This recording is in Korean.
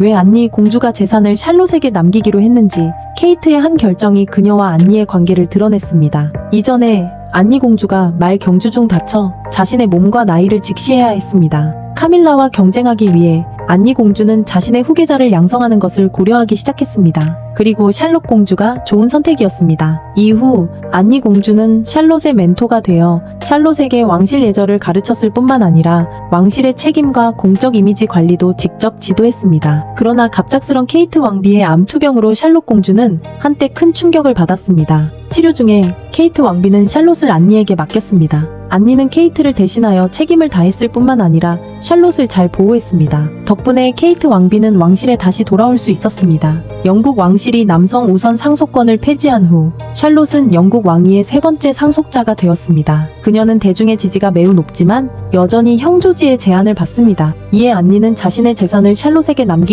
왜 안니 공주가 재산을 샬롯에게 남기기로 했는지 케이트의 한 결정이 그녀와 안니의 관계를 드러냈습니다. 이전에 안니 공주가 말 경주 중 다쳐 자신의 몸과 나이를 직시해야 했습니다. 카밀라와 경쟁하기 위해 안니 공주는 자신의 후계자를 양성하는 것을 고려하기 시작했습니다. 그리고 샬롯 공주가 좋은 선택이었습니다. 이후 안니 공주는 샬롯의 멘토가 되어 샬롯에게 왕실 예절을 가르쳤을 뿐만 아니라 왕실의 책임과 공적 이미지 관리도 직접 지도했습니다. 그러나 갑작스런 케이트 왕비의 암투병으로 샬롯 공주는 한때 큰 충격을 받았습니다. 치료 중에 케이트 왕비는 샬롯을 안니에게 맡겼습니다. 안니는 케이트를 대신하여 책임을 다했을 뿐만 아니라 샬롯을 잘 보호했습니다. 덕분에 케이트 왕비는 왕실에 다시 돌아올 수 있었습니다. 영국 왕실이 남성 우선 상속권을 폐지한 후 샬롯은 영국 왕위의 세 번째 상속자가 되었습니다. 그녀는 대중의 지지가 매우 높지만 여전히 형조지의 제한을 받습니다. 이에 안니는 자신의 재산을 샬롯에게 남기